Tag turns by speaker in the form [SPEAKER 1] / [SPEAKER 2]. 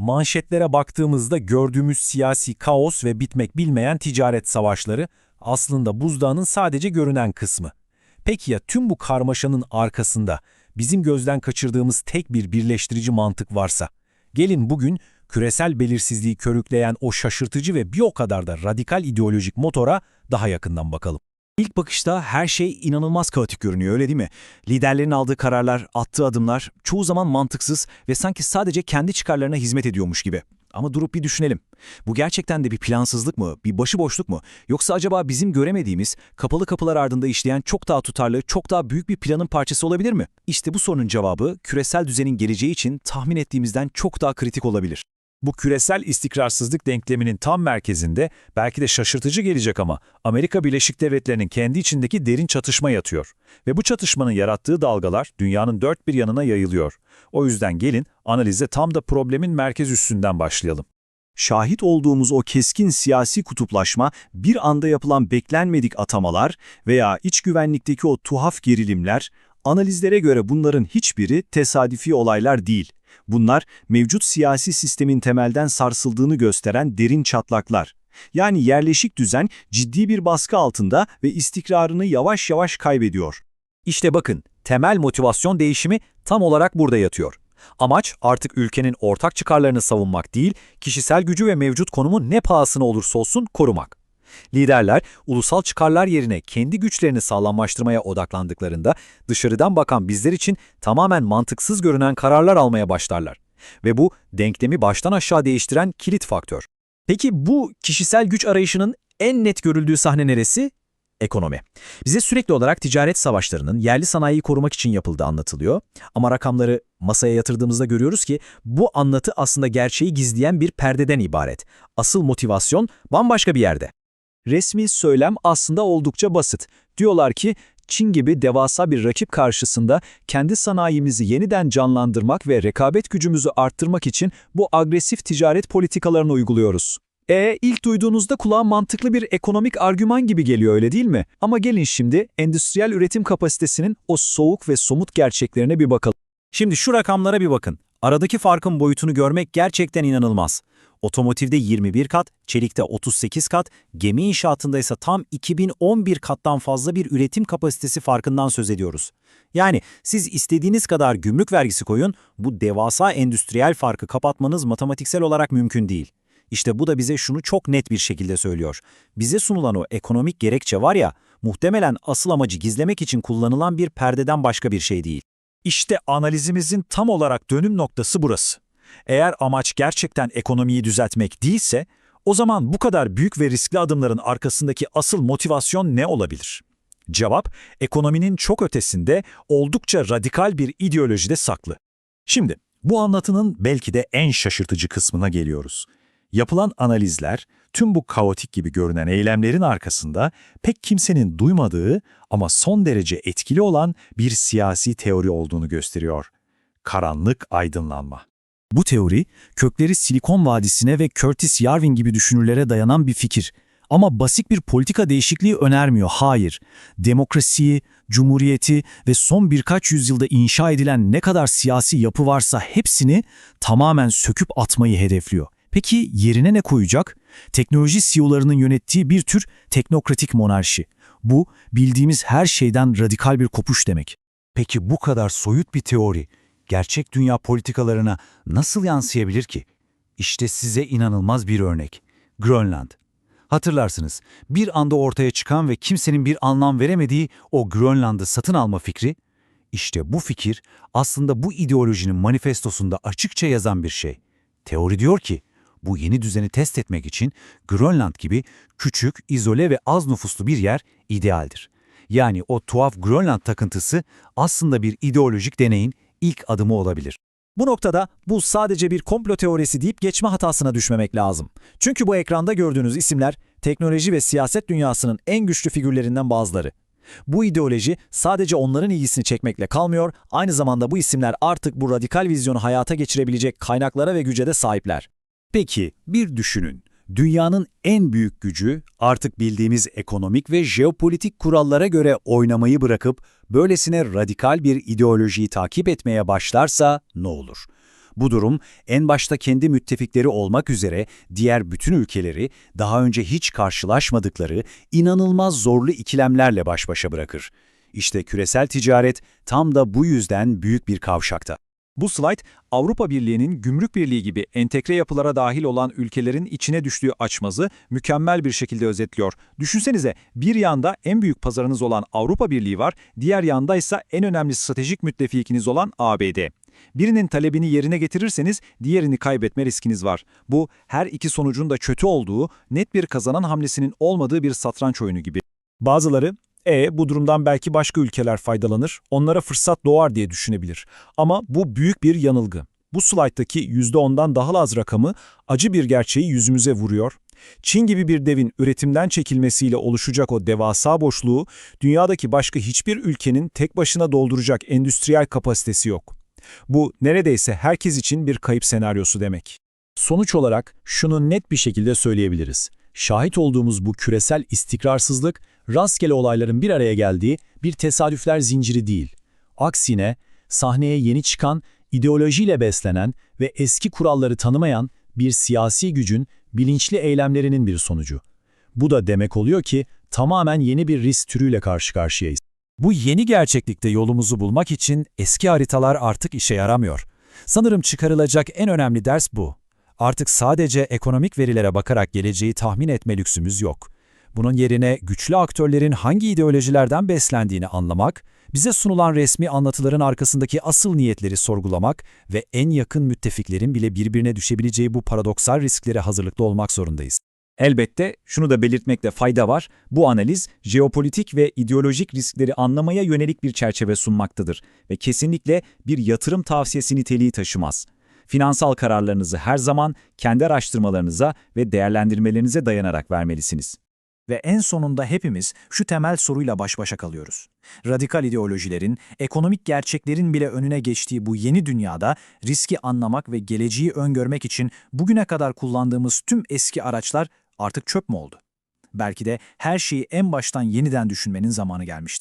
[SPEAKER 1] manşetlere baktığımızda gördüğümüz siyasi kaos ve bitmek bilmeyen ticaret savaşları aslında buzdağının sadece görünen kısmı. Peki ya tüm bu karmaşanın arkasında bizim gözden kaçırdığımız tek bir birleştirici mantık varsa? Gelin bugün küresel belirsizliği körükleyen o şaşırtıcı ve bir o kadar da radikal ideolojik motora daha yakından bakalım.
[SPEAKER 2] İlk bakışta her şey inanılmaz kaotik görünüyor öyle değil mi? Liderlerin aldığı kararlar, attığı adımlar çoğu zaman mantıksız ve sanki sadece kendi çıkarlarına hizmet ediyormuş gibi. Ama durup bir düşünelim. Bu gerçekten de bir plansızlık mı, bir başıboşluk mu? Yoksa acaba bizim göremediğimiz, kapalı kapılar ardında işleyen çok daha tutarlı, çok daha büyük bir planın parçası olabilir mi? İşte bu sorunun cevabı küresel düzenin geleceği için tahmin ettiğimizden çok daha kritik olabilir.
[SPEAKER 1] Bu küresel istikrarsızlık denkleminin tam merkezinde belki de şaşırtıcı gelecek ama Amerika Birleşik Devletleri'nin kendi içindeki derin çatışma yatıyor. Ve bu çatışmanın yarattığı dalgalar dünyanın dört bir yanına yayılıyor. O yüzden gelin analize tam da problemin merkez üstünden başlayalım.
[SPEAKER 2] Şahit olduğumuz o keskin siyasi kutuplaşma, bir anda yapılan beklenmedik atamalar veya iç güvenlikteki o tuhaf gerilimler, analizlere göre bunların hiçbiri tesadüfi olaylar değil. Bunlar mevcut siyasi sistemin temelden sarsıldığını gösteren derin çatlaklar. Yani yerleşik düzen ciddi bir baskı altında ve istikrarını yavaş yavaş kaybediyor.
[SPEAKER 1] İşte bakın, temel motivasyon değişimi tam olarak burada yatıyor. Amaç artık ülkenin ortak çıkarlarını savunmak değil, kişisel gücü ve mevcut konumu ne pahasına olursa olsun korumak. Liderler, ulusal çıkarlar yerine kendi güçlerini sağlamlaştırmaya odaklandıklarında dışarıdan bakan bizler için tamamen mantıksız görünen kararlar almaya başlarlar. Ve bu denklemi baştan aşağı değiştiren kilit faktör.
[SPEAKER 3] Peki bu kişisel güç arayışının en net görüldüğü sahne neresi? Ekonomi. Bize sürekli olarak ticaret savaşlarının yerli sanayiyi korumak için yapıldığı anlatılıyor. Ama rakamları masaya yatırdığımızda görüyoruz ki bu anlatı aslında gerçeği gizleyen bir perdeden ibaret. Asıl motivasyon bambaşka bir yerde.
[SPEAKER 2] Resmi söylem aslında oldukça basit. Diyorlar ki Çin gibi devasa bir rakip karşısında kendi sanayimizi yeniden canlandırmak ve rekabet gücümüzü arttırmak için bu agresif ticaret politikalarını uyguluyoruz. E ilk duyduğunuzda kulağa mantıklı bir ekonomik argüman gibi geliyor öyle değil mi? Ama gelin şimdi endüstriyel üretim kapasitesinin o soğuk ve somut gerçeklerine bir bakalım.
[SPEAKER 3] Şimdi şu rakamlara bir bakın. Aradaki farkın boyutunu görmek gerçekten inanılmaz. Otomotivde 21 kat, çelikte 38 kat, gemi inşaatında ise tam 2011 kattan fazla bir üretim kapasitesi farkından söz ediyoruz. Yani siz istediğiniz kadar gümrük vergisi koyun, bu devasa endüstriyel farkı kapatmanız matematiksel olarak mümkün değil. İşte bu da bize şunu çok net bir şekilde söylüyor. Bize sunulan o ekonomik gerekçe var ya, muhtemelen asıl amacı gizlemek için kullanılan bir perdeden başka bir şey değil.
[SPEAKER 1] İşte analizimizin tam olarak dönüm noktası burası. Eğer amaç gerçekten ekonomiyi düzeltmek değilse, o zaman bu kadar büyük ve riskli adımların arkasındaki asıl motivasyon ne olabilir? Cevap, ekonominin çok ötesinde oldukça radikal bir ideolojide saklı. Şimdi, bu anlatının belki de en şaşırtıcı kısmına geliyoruz. Yapılan analizler, tüm bu kaotik gibi görünen eylemlerin arkasında pek kimsenin duymadığı ama son derece etkili olan bir siyasi teori olduğunu gösteriyor. Karanlık aydınlanma.
[SPEAKER 3] Bu teori, kökleri Silikon Vadisi'ne ve Curtis Yarvin gibi düşünürlere dayanan bir fikir. Ama basit bir politika değişikliği önermiyor, hayır. Demokrasiyi, cumhuriyeti ve son birkaç yüzyılda inşa edilen ne kadar siyasi yapı varsa hepsini tamamen söküp atmayı hedefliyor. Peki yerine ne koyacak? Teknoloji CEO'larının yönettiği bir tür teknokratik monarşi. Bu, bildiğimiz her şeyden radikal bir kopuş demek.
[SPEAKER 4] Peki bu kadar soyut bir teori gerçek dünya politikalarına nasıl yansıyabilir ki? İşte size inanılmaz bir örnek. Grönland. Hatırlarsınız, bir anda ortaya çıkan ve kimsenin bir anlam veremediği o Grönland'ı satın alma fikri, işte bu fikir aslında bu ideolojinin manifestosunda açıkça yazan bir şey. Teori diyor ki, bu yeni düzeni test etmek için Grönland gibi küçük, izole ve az nüfuslu bir yer idealdir. Yani o tuhaf Grönland takıntısı aslında bir ideolojik deneyin ilk adımı olabilir.
[SPEAKER 3] Bu noktada bu sadece bir komplo teorisi deyip geçme hatasına düşmemek lazım. Çünkü bu ekranda gördüğünüz isimler teknoloji ve siyaset dünyasının en güçlü figürlerinden bazıları. Bu ideoloji sadece onların ilgisini çekmekle kalmıyor, aynı zamanda bu isimler artık bu radikal vizyonu hayata geçirebilecek kaynaklara ve güce de sahipler.
[SPEAKER 1] Peki bir düşünün. Dünyanın en büyük gücü artık bildiğimiz ekonomik ve jeopolitik kurallara göre oynamayı bırakıp böylesine radikal bir ideolojiyi takip etmeye başlarsa ne olur?
[SPEAKER 2] Bu durum en başta kendi müttefikleri olmak üzere diğer bütün ülkeleri daha önce hiç karşılaşmadıkları inanılmaz zorlu ikilemlerle baş başa bırakır. İşte küresel ticaret tam da bu yüzden büyük bir kavşakta.
[SPEAKER 3] Bu slide Avrupa Birliği'nin gümrük birliği gibi entegre yapılara dahil olan ülkelerin içine düştüğü açmazı mükemmel bir şekilde özetliyor. Düşünsenize bir yanda en büyük pazarınız olan Avrupa Birliği var, diğer yanda ise en önemli stratejik müttefikiniz olan ABD. Birinin talebini yerine getirirseniz diğerini kaybetme riskiniz var. Bu her iki sonucun da kötü olduğu, net bir kazanan hamlesinin olmadığı bir satranç oyunu gibi. Bazıları e bu durumdan belki başka ülkeler faydalanır, onlara fırsat doğar diye düşünebilir. Ama bu büyük bir yanılgı. Bu slayttaki %10'dan daha az rakamı acı bir gerçeği yüzümüze vuruyor. Çin gibi bir devin üretimden çekilmesiyle oluşacak o devasa boşluğu, dünyadaki başka hiçbir ülkenin tek başına dolduracak endüstriyel kapasitesi yok. Bu neredeyse herkes için bir kayıp senaryosu demek.
[SPEAKER 1] Sonuç olarak şunu net bir şekilde söyleyebiliriz. Şahit olduğumuz bu küresel istikrarsızlık, rastgele olayların bir araya geldiği bir tesadüfler zinciri değil. Aksine, sahneye yeni çıkan, ideolojiyle beslenen ve eski kuralları tanımayan bir siyasi gücün bilinçli eylemlerinin bir sonucu. Bu da demek oluyor ki tamamen yeni bir risk türüyle karşı karşıyayız.
[SPEAKER 3] Bu yeni gerçeklikte yolumuzu bulmak için eski haritalar artık işe yaramıyor. Sanırım çıkarılacak en önemli ders bu. Artık sadece ekonomik verilere bakarak geleceği tahmin etme lüksümüz yok. Bunun yerine güçlü aktörlerin hangi ideolojilerden beslendiğini anlamak, bize sunulan resmi anlatıların arkasındaki asıl niyetleri sorgulamak ve en yakın müttefiklerin bile birbirine düşebileceği bu paradoksal risklere hazırlıklı olmak zorundayız. Elbette şunu da belirtmekte fayda var, bu analiz jeopolitik ve ideolojik riskleri anlamaya yönelik bir çerçeve sunmaktadır ve kesinlikle bir yatırım tavsiyesi niteliği taşımaz. Finansal kararlarınızı her zaman kendi araştırmalarınıza ve değerlendirmelerinize dayanarak vermelisiniz. Ve en sonunda hepimiz şu temel soruyla baş başa kalıyoruz. Radikal ideolojilerin, ekonomik gerçeklerin bile önüne geçtiği bu yeni dünyada riski anlamak ve geleceği öngörmek için bugüne kadar kullandığımız tüm eski araçlar artık çöp mü oldu? Belki de her şeyi en baştan yeniden düşünmenin zamanı gelmiştir.